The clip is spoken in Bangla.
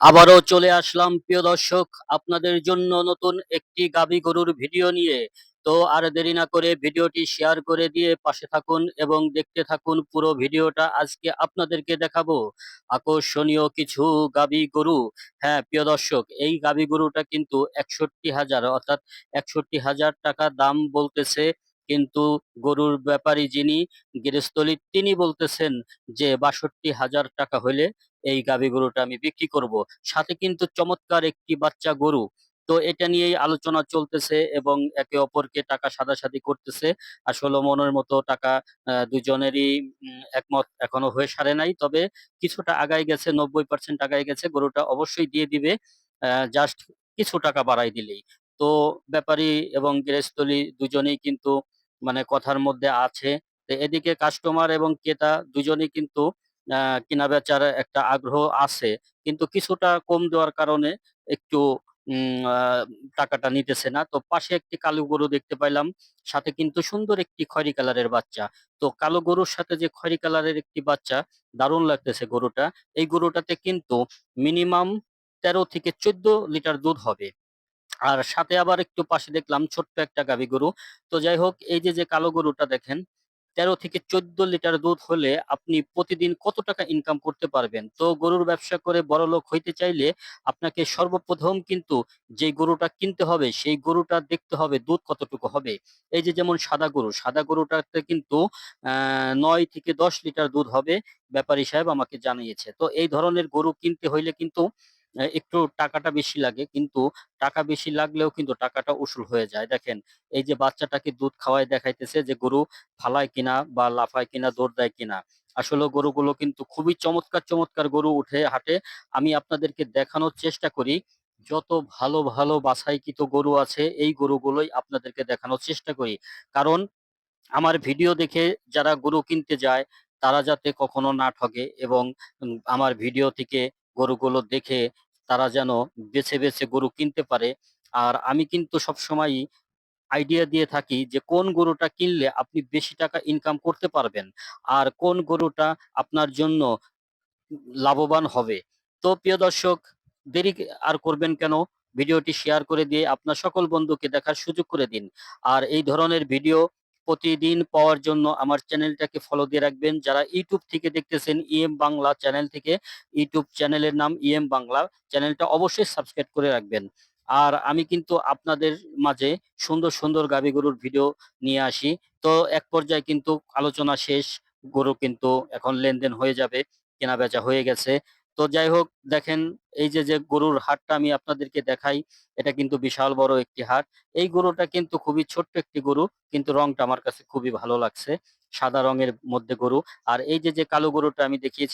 আবারও চলে আসলাম, প্রিয় দর্শক, আপনাদের জন্য নতুন একটি গাবি গরুর ভিডিও নিয়ে। তো আর দেরি না করে ভিডিওটি শেয়ার করে দিয়ে পাশে থাকুন এবং দেখতে থাকুন পুরো ভিডিওটা। আজকে আপনাদেরকে দেখাবো আকর্ষণীয় কিছু গাবি গরু। হ্যাঁ প্রিয় দর্শক, এই গাবি গরুটা কিন্তু একষট্টি হাজার, অর্থাৎ একষট্টি হাজার টাকা দাম বলতেছে। কিন্তু গরুর ব্যাপারী যিনি গৃহস্থলী, তিনি বলতেছেন যে, বাষট্টি হাজার টাকা হলে এই গাভী গরুটা আমি বিক্রি করব। সাথে কিন্তু চমৎকার একটি বাচ্চা গরু। তো এটা নিয়েই আলোচনা চলতেছে এবং একে অপরকে টাকা সাদাসাদি করতেছে। আসলে মনের মতো টাকা দুজনেরই একমত এখনও হয়ে সারে নাই। তবে কিছুটা আগায় গেছে, নব্বই পার্সেন্ট আগায় গেছে। গরুটা অবশ্যই দিয়ে দিবে জাস্ট কিছু টাকা বাড়াই দিলেই। তো ব্যাপারী এবং গৃহস্থলী দুজনেই কিন্তু মানে কথার মধ্যে আছে। এদিকে কাস্টমার এবং ক্রেতা দুজনেই কিন্তু কেনা বেচার একটা আগ্রহ আছে। কিন্তু কিছুটা কম দেওয়ার কারণে একটু টাকাটা নিতেছে না। তো পাশে একটি কালো গরু দেখতে পাইলাম। সাথে কিন্তু সুন্দর একটি খয়রি কালারের বাচ্চা। তো কালো গরুর সাথে যে খয়রি কালারের একটি বাচ্চা, দারুণ লাগতেছে গরুটা। এই গরুটাতে কিন্তু মিনিমাম তেরো থেকে চোদ্দ লিটার দুধ হবে। আর সাথে আবার একটু পাশে দেখলাম ছোট্ট একটা গাভী গরু। তো যাই হোক, এই যে যে কালো গরুটা দেখেন, তেরো থেকে চোদ্দ লিটার দুধ হলে আপনি প্রতিদিন কত টাকা ইনকাম করতে পারবেন? তো গরুর ব্যবসা করে বড়লোক হইতে চাইলে আপনাকে সর্বপ্রথম কিন্তু যে গরুটা কিনতে হবে, সেই গরুটা দেখতে হবে দুধ কতটুকু হবে। এই যে, যেমন সাদা গরু, সাদা গরুটাতে কিন্তু নয় থেকে দশ লিটার দুধ হবে, ব্যাপারী সাহেব আমাকে জানিয়েছে। তো এই ধরনের গরু কিনতে হইলে কিন্তু একটু টাকাটা বেশি লাগে, কিন্তু টাকা বেশি লাগলেও কিন্তু টাকাটা উসুল হয়ে যায়। দেখেন, এই যে বাচ্চাটাকে দুধ খাওয়ায় দেখাইতেছে যে গরু ফালায় কিনা বা লাফায় কিনা, দৌড় দেয় কিনা। আসলে গরুগুলো কিন্তু খুবই চমৎকার চমৎকার গরু উঠে হাটে। আমি আপনাদেরকে দেখানোর চেষ্টা করি, যত ভালো ভালো বাছাইকৃত গরু আছে, এই গরুগুলোই আপনাদেরকে দেখানোর চেষ্টা করি। কারণ, আমার ভিডিও দেখে যারা গরু কিনতে যায়, তারা যাতে কখনো না ঠকে এবং আমার ভিডিও থেকে গরুগুলো দেখে তারা যেন বেছে বেছে গরু কিনতে পারে। আর আমি কিন্তু সবসময়ই আইডিয়া দিয়ে থাকি যে কোন গরুটা কিনলে আপনি বেশি টাকা ইনকাম করতে পারবেন আর কোন গরুটা আপনার জন্য লাভবান হবে। তো প্রিয় দর্শক, দেরি আর করবেন কেন? ভিডিওটি শেয়ার করে দিয়ে আপনার সকল বন্ধুকে দেখার সুযোগ করে দিন। আর এই ধরনের ভিডিও প্রতিদিন পাওয়ার জন্য আমার চ্যানেলটাকে ফলো দিয়ে রাখবেন। যারা ইউটিউব থেকে দেখতেছেন ইএম বাংলা চ্যানেল থেকে ইউটিউব চ্যানেলের নাম ইএম বাংলা চ্যানেলটা অবশ্যই সাবস্ক্রাইব করে রাখবেন। আর আমি কিন্তু আপনাদের মাঝে সুন্দর সুন্দর গাভী গরুর ভিডিও নিয়ে আসি। তো এক পর্যায়ে কিন্তু আলোচনা শেষ, গরু কিন্তু এখন লেনদেন হয়ে যাবে কেনা বেচা হয়ে গেছে। তো যাই হোক, দেখেন এই যে যে গরুর হাটটা আমি আপনাদেরকে দেখাই, এটা কিন্তু বিশাল বড় একটি হাট। এই গরুটা কিন্তু খুবই ছোট্ট একটি গরু, কিন্তু রংটা আমার কাছে খুবই ভালো লাগছে, সাদা রঙের মধ্যে গরু। আর এই যে যে কালো গরুটা আমি দেখিয়েছি